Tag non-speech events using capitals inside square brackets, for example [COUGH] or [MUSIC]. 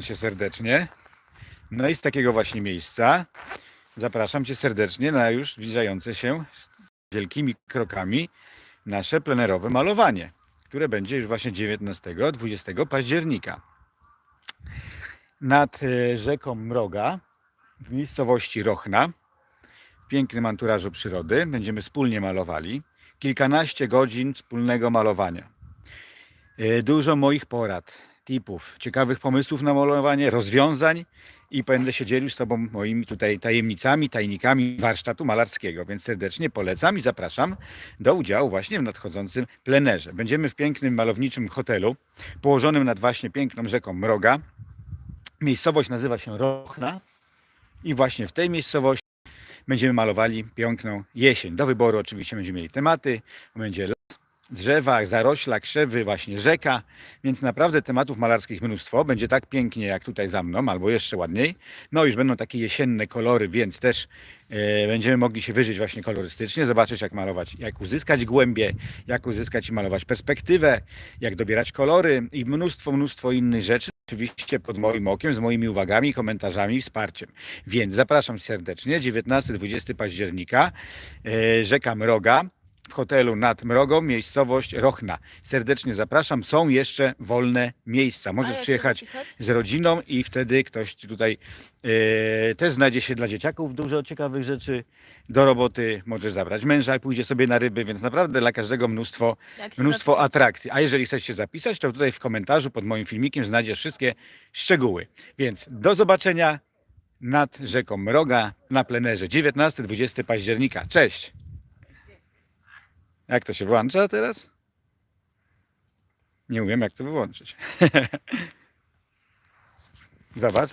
Cię serdecznie. No i z takiego właśnie miejsca zapraszam Cię serdecznie na już zbliżające się wielkimi krokami nasze plenerowe malowanie, które będzie już właśnie 19-20 października. Nad e, rzeką Mroga w miejscowości Rochna w pięknym anturażu przyrody będziemy wspólnie malowali. Kilkanaście godzin wspólnego malowania. E, Dużo moich porad, tipów, ciekawych pomysłów na malowanie, rozwiązań i będę się dzielił z Tobą moimi tutaj tajemnicami, tajnikami warsztatu malarskiego, więc serdecznie polecam i zapraszam do udziału właśnie w nadchodzącym plenerze. Będziemy w pięknym malowniczym hotelu położonym nad właśnie piękną rzeką Mroga. Miejscowość nazywa się Rochna i właśnie w tej miejscowości będziemy malowali piękną jesień. Do wyboru oczywiście będziemy mieli tematy, będzie drzewa, zarośla, krzewy, właśnie rzeka, więc naprawdę tematów malarskich mnóstwo. Będzie tak pięknie jak tutaj za mną, albo jeszcze ładniej. No już będą takie jesienne kolory, więc też e, będziemy mogli się wyżyć właśnie kolorystycznie, zobaczyć jak malować, jak uzyskać głębie, jak uzyskać i malować perspektywę, jak dobierać kolory i mnóstwo, mnóstwo innych rzeczy. Oczywiście pod moim okiem, z moimi uwagami, komentarzami wsparciem. Więc zapraszam serdecznie, 19-20 października, e, rzeka Mroga, w hotelu nad Mrogą, miejscowość Rochna. Serdecznie zapraszam, są jeszcze wolne miejsca. Możesz przyjechać z rodziną i wtedy ktoś tutaj e, też znajdzie się dla dzieciaków dużo ciekawych rzeczy do roboty. Możesz zabrać męża i pójdzie sobie na ryby, więc naprawdę dla każdego mnóstwo, mnóstwo atrakcji. A jeżeli chcesz się zapisać, to tutaj w komentarzu pod moim filmikiem znajdziesz wszystkie szczegóły. Więc do zobaczenia nad rzeką Mroga na plenerze 19-20 października. Cześć! Jak to się włącza teraz? Nie umiem jak to wyłączyć. [LAUGHS] Zobacz.